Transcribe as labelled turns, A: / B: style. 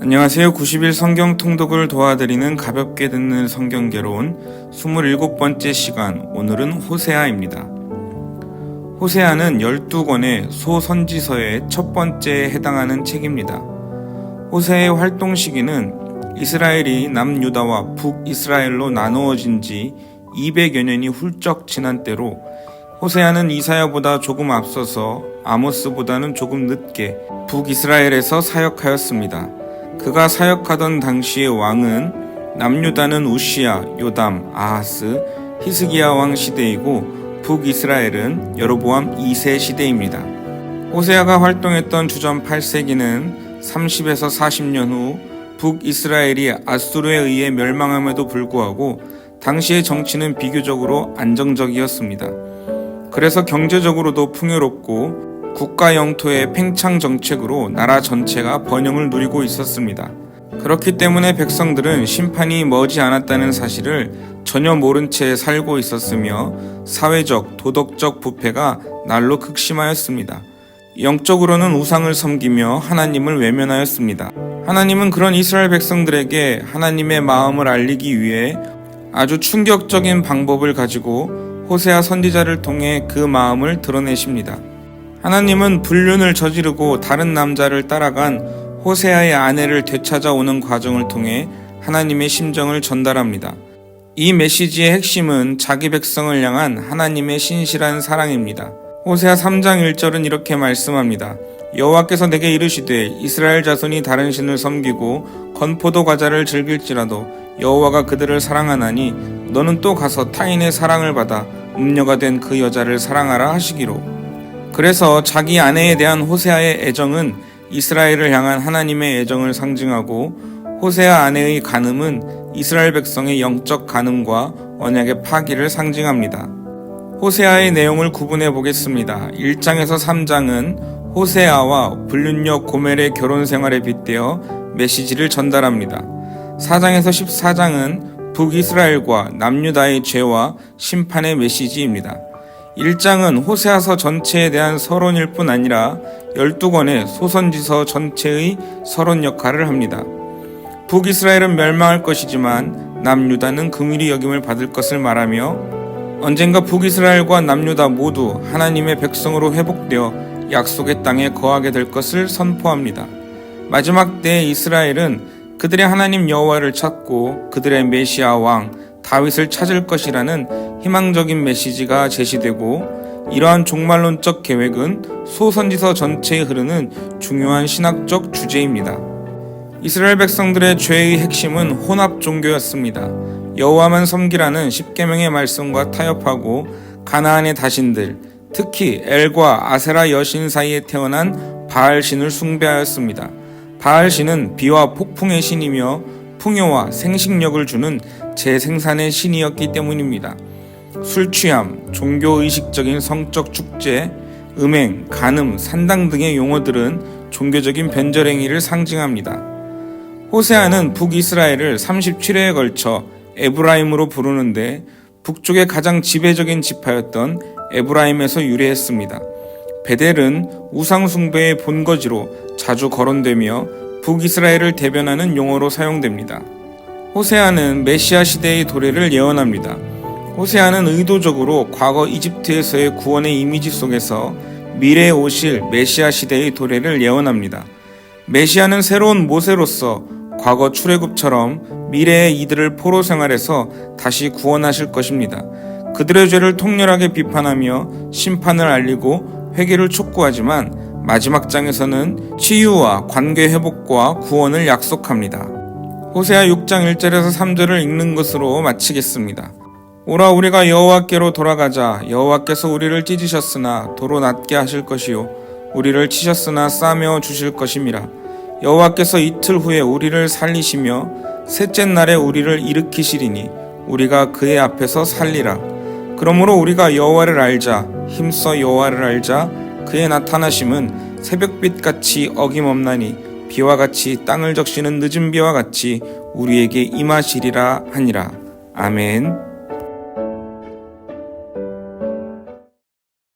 A: 안녕하세요. 90일 성경 통독을 도와드리는 가볍게 듣는 성경 개론 27번째 시간. 오늘은 호세아입니다. 호세아는 12권의 소선지서의 첫 번째에 해당하는 책입니다. 호세의 활동 시기는 이스라엘이 남유다와 북이스라엘로 나누어진 지 200여 년이 훌쩍 지난 때로 호세아는 이사야보다 조금 앞서서 아모스보다는 조금 늦게 북이스라엘에서 사역하였습니다. 그가 사역하던 당시의 왕은 남유다는 우시야, 요담, 아하스, 히스기야 왕 시대이고 북이스라엘은 여로보암 2세 시대입니다. 호세아가 활동했던 주전 8세기는 30에서 40년 후 북이스라엘이 아수르에 의해 멸망함에도 불구하고 당시의 정치는 비교적으로 안정적이었습니다. 그래서 경제적으로도 풍요롭고 국가 영토의 팽창 정책으로 나라 전체가 번영을 누리고 있었습니다. 그렇기 때문에 백성들은 심판이 머지 않았다는 사실을 전혀 모른 채 살고 있었으며 사회적, 도덕적 부패가 날로 극심하였습니다. 영적으로는 우상을 섬기며 하나님을 외면하였습니다. 하나님은 그런 이스라엘 백성들에게 하나님의 마음을 알리기 위해 아주 충격적인 방법을 가지고 호세아 선지자를 통해 그 마음을 드러내십니다. 하나님은 불륜을 저지르고 다른 남자를 따라간 호세아의 아내를 되찾아오는 과정을 통해 하나님의 심정을 전달합니다. 이 메시지의 핵심은 자기 백성을 향한 하나님의 신실한 사랑입니다. 호세아 3장 1절은 이렇게 말씀합니다. 여호와께서 내게 이르시되 이스라엘 자손이 다른 신을 섬기고 건포도 과자를 즐길지라도 여호와가 그들을 사랑하나니 너는 또 가서 타인의 사랑을 받아 음녀가 된 그 여자를 사랑하라 하시기로 그래서 자기 아내에 대한 호세아의 애정은 이스라엘을 향한 하나님의 애정을 상징하고 호세아 아내의 간음은 이스라엘 백성의 영적 간음과 언약의 파기를 상징합니다. 호세아의 내용을 구분해 보겠습니다. 1장에서 3장은 호세아와 불륜녀 고멜의 결혼 생활에 빗대어 메시지를 전달합니다. 4장에서 14장은 북이스라엘과 남유다의 죄와 심판의 메시지입니다. 1장은 호세아서 전체에 대한 서론일 뿐 아니라 12권의 소선지서 전체의 서론 역할을 합니다. 북이스라엘은 멸망할 것이지만 남유다는 긍휼히 여김을 받을 것을 말하며 언젠가 북이스라엘과 남유다 모두 하나님의 백성으로 회복되어 약속의 땅에 거하게 될 것을 선포합니다. 마지막 때 이스라엘은 그들의 하나님 여호와를 찾고 그들의 메시아 왕 다윗을 찾을 것이라는 희망적인 메시지가 제시되고 이러한 종말론적 계획은 소선지서 전체에 흐르는 중요한 신학적 주제입니다. 이스라엘 백성들의 죄의 핵심은 혼합 종교였습니다. 여호와만 섬기라는 십계명의 말씀과 타협하고 가나안의 다신들, 특히 엘과 아세라 여신 사이에 태어난 바알 신을 숭배하였습니다. 바알 신은 비와 폭풍의 신이며 풍요와 생식력을 주는 재생산의 신이었기 때문입니다. 술 취함, 종교의식적인 성적 축제, 음행, 간음, 산당 등의 용어들은 종교적인 변절행위를 상징합니다. 호세아는 북이스라엘을 37회에 걸쳐 에브라임으로 부르는데 북쪽의 가장 지배적인 지파였던 에브라임에서 유래했습니다. 베델은 우상숭배의 본거지로 자주 거론되며 북이스라엘을 대변하는 용어로 사용됩니다. 호세아는 메시아 시대의 도래를 예언합니다. 호세아는 의도적으로 과거 이집트에서의 구원의 이미지 속에서 미래에 오실 메시아 시대의 도래를 예언합니다. 메시아는 새로운 모세로서 과거 출애굽처럼 미래의 이들을 포로 생활에서 다시 구원하실 것입니다. 그들의 죄를 통렬하게 비판하며 심판을 알리고 회개를 촉구하지만 마지막 장에서는 치유와 관계 회복과 구원을 약속합니다. 호세아 6장 1절에서 3절을 읽는 것으로 마치겠습니다. 오라 우리가 여호와께로 돌아가자. 여호와께서 우리를 찢으셨으나 도로 낮게 하실 것이요. 우리를 치셨으나 싸며 주실 것임이라. 여호와께서 이틀 후에 우리를 살리시며 셋째 날에 우리를 일으키시리니 우리가 그의 앞에서 살리라. 그러므로 우리가 여호와를 알자. 힘써 여호와를 알자. 그의 나타나심은 새벽빛 같이 어김없나니 비와 같이 땅을 적시는 늦은 비와 같이 우리에게 임하시리라 하니라. 아멘.